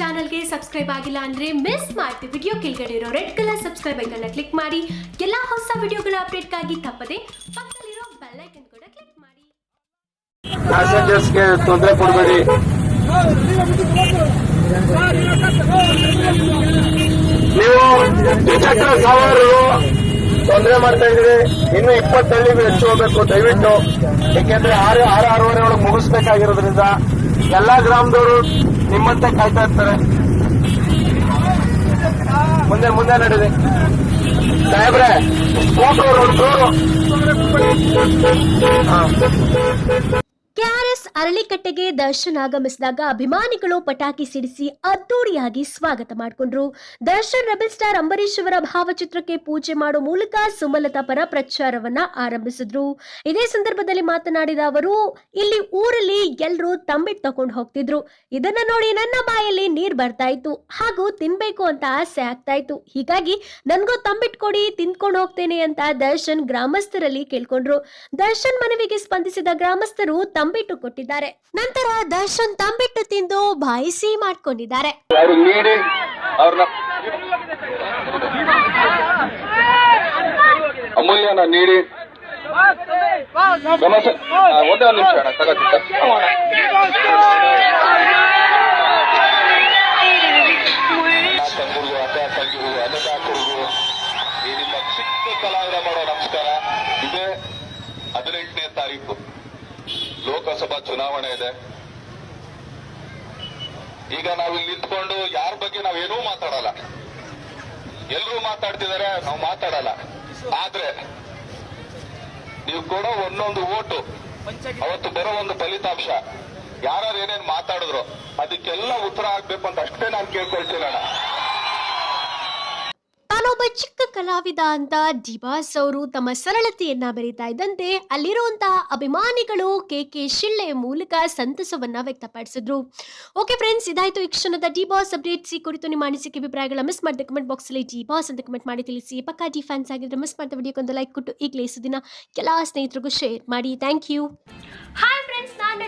ಚಾನಲ್ಗೆ ಸಬ್ಸ್ಕ್ರೈಬ್ ಆಗಿಲ್ಲ ಅಂದ್ರೆ ಮಿಸ್ ಮಾಡ್ತೀವಿ ವಿಡಿಯೋ ಕೆಳಗಡೆ ಇರೋ ರೆಡ್ ಕಲರ್ ಸಬ್ಸ್ಕ್ರೈಬ್ ಐಕನ್ನ ಕ್ಲಿಕ್ ಮಾಡಿ. ಎಲ್ಲಾ ಹೊಸ ವಿಡಿಯೋಗಳ ಅಪ್ಡೇಟ್ಗಾಗಿ ತಪ್ಪದೆ ಪಕ್ಕದಲ್ಲಿರೋ ಬೆಲ್ ಐಕನ್ ಕೂಡ ಕ್ಲಿಕ್ ಮಾಡಿ. ಪ್ಯಾಸೆಂಜರ್ಸ್ಗೆ ತೊಂದರೆ ಕೊಡಬೇಡಿ. ನೀವು ಸವಾರರು ತೊಂದರೆ ಮಾಡ್ತಾ ಇದ್ದೀರಿ. ಇನ್ನು ಇಪ್ಪತ್ತಳ್ಳಿಗೂ ಹೆಚ್ಚು ಹೋಗಬೇಕು, ದಯವಿಟ್ಟು. ಏಕೆಂದ್ರೆ ಆರು ಆರು, ಆರೂವರೆ ಒಳಗೆ ಮುಗಿಸ್ಬೇಕಾಗಿರೋದ್ರಿಂದ ಎಲ್ಲಾ ಗ್ರಾಮದವರು ನಿಮ್ಮಂತೆ ಕಾಯ್ತಾ ಇರ್ತಾರೆ. ಮುಂದೆ ಮುಂದೆ ನಡೀರಿ. ಸಾಹೇಬ್ರೆ ಸ್ಕೂಟರ್ ಒಂದು ಹಾ. ಕೆಆರ್ಎಸ್ ಅರಳಿಕಟ್ಟೆಗೆ ದರ್ಶನ್ ಆಗಮಿಸಿದಾಗ ಅಭಿಮಾನಿಗಳು ಪಟಾಕಿ ಸಿಡಿಸಿ ಅದ್ದೂರಿಯಾಗಿ ಸ್ವಾಗತ ಮಾಡಿಕೊಂಡ್ರು. ದರ್ಶನ್ ರೆಬಲ್ ಸ್ಟಾರ್ ಅಂಬರೀಶ್ ಅವರ ಭಾವಚಿತ್ರಕ್ಕೆ ಪೂಜೆ ಮಾಡೋ ಮೂಲಕ ಸುಮಲತಾ ಪರ ಪ್ರಚಾರವನ್ನ ಆರಂಭಿಸಿದ್ರು. ಇದೇ ಸಂದರ್ಭದಲ್ಲಿ ಮಾತನಾಡಿದ ಅವರು, ಇಲ್ಲಿ ಊರಲ್ಲಿ ಎಲ್ಲರೂ ತಂಬಿಟ್ ತಕೊಂಡು ಹೋಗ್ತಿದ್ರು. ಇದನ್ನ ನೋಡಿ ನನ್ನ ಬಾಯಲ್ಲಿ ನೀರ್ ಬರ್ತಾ ಇತ್ತು. ಹಾಗೂ ತಿನ್ಬೇಕು ಅಂತ ಆಸೆ ಆಗ್ತಾ ಇತ್ತು. ಹೀಗಾಗಿ ನನ್ಗೂ ತಂಬಿಟ್ ಕೊಡಿ ತಿನ್ಕೊಂಡು ಹೋಗ್ತೇನೆ ಅಂತ ದರ್ಶನ್ ಗ್ರಾಮಸ್ಥರಲ್ಲಿ ಕೇಳ್ಕೊಂಡ್ರು. ದರ್ಶನ್ ಮನವಿಗೆ ಸ್ಪಂದಿಸಿದ ಗ್ರಾಮಸ್ಥರು ತಂಬಿಟ್ಟು ಕೊಟ್ಟಿದ್ದಾರೆ ನಂತರ ದರ್ಶನ್ ತಂಬಿಟ್ಟು ತಿಂದು ಬಾಯಿ ಸಿಹಿ ಮಾಡ್ಕೊಂಡಿದ್ದಾರೆ ಅಮೂಲ್ಯನ ನೀಡಿ. ಒಂದೇ ಒಂದು ನಿಮಿಷ ಈ ನಿಮ್ಮ ಚಿಕ್ಕ ಕಲಾವಿದ ಮಾಡೋ ನಮಸ್ಕಾರ. ಇದೇ ಹದಿನೆಂಟನೇ ತಾರೀಕು. ಲೋಕಸಭಾ ಚುನಾವಣೆ ಇದೆ. ಈಗ ನಾವು ಇಲ್ಲಿ ನಿಂತ್ಕೊಂಡು ಯಾರ ಬಗ್ಗೆ ನಾವೇನೂ ಮಾತಾಡಲ್ಲ. ಎಲ್ಲರೂ ಮಾತಾಡ್ತಿದ್ದಾರೆ ನಾವು ಮಾತಾಡಲ್ಲ. ಆದ್ರೆ ನೀವು ಕೊಡೋ ಒಂದೊಂದು ಓಟು, ಅವತ್ತು ಬರೋ ಒಂದು ಫಲಿತಾಂಶ ಯಾರು ಏನೇನ್ ಮಾತಾಡಿದ್ರು, ಅದಕ್ಕೆಲ್ಲ ಉತ್ತರ ಆಗ್ಬೇಕು ಅಂತ ಅಷ್ಟೇ ನಾನು ಕೇಳ್ಕೊಳ್ತೀನಿ ಅಣ್ಣ. ತಾನೊಬ್ಬ ಚಿಕ್ಕ ಕಲಾವಿದ ಅಂತ ಡಿಬಾಸ್ ಅವರು ತಮ್ಮ ಸರಳತೆಯನ್ನ ಬರೀತಾ ಇದ್ದಂತೆ ಅಲ್ಲಿರುವಂತಹ ಅಭಿಮಾನಿಗಳು ಕೆ ಕೆ ಶಿಳ್ಳೆ ಮೂಲಕ ಸಂತಸವನ್ನ ವ್ಯಕ್ತಪಡಿಸಿದ್ರು. ಓಕೆ ಫ್ರೆಂಡ್ಸ್ ಇದಾಯ್ತು ಈ ಕ್ಷಣದ ಡಿಬಾಸ್ ಅಪ್ಡೇಟ್ಸ್. ಈ ಕುರಿತು ನಿಮ್ಮ ಅನಿಸಿಕೆ ಅಭಿಪ್ರಾಯಗಳ ಮಿಸ್ ಮಾಡಿದ ಕಮೆಂಟ್ ಬಾಕ್ಸ್ ಅಲ್ಲಿ ಡಿಬಾಸ್ ಅಂತ ಕಮೆಂಟ್ ಮಾಡಿ ತಿಳಿಸಿ. ಪಕ್ಕಾ ಡಿ ಫ್ಯಾನ್ಸ್ ಆಗಿದ್ರೆ ಮಿಸ್ ಮಾಡಿದ ವಿಡಿಯೋಕ್ಕೊಂದು ಲೈಕ್ ಕೊಟ್ಟು ಈಗಲೇ ಸುದಿನ ಕೆಲ ಸ್ನೇಹಿತರಿಗೂ ಶೇರ್ ಮಾಡಿ. Thank you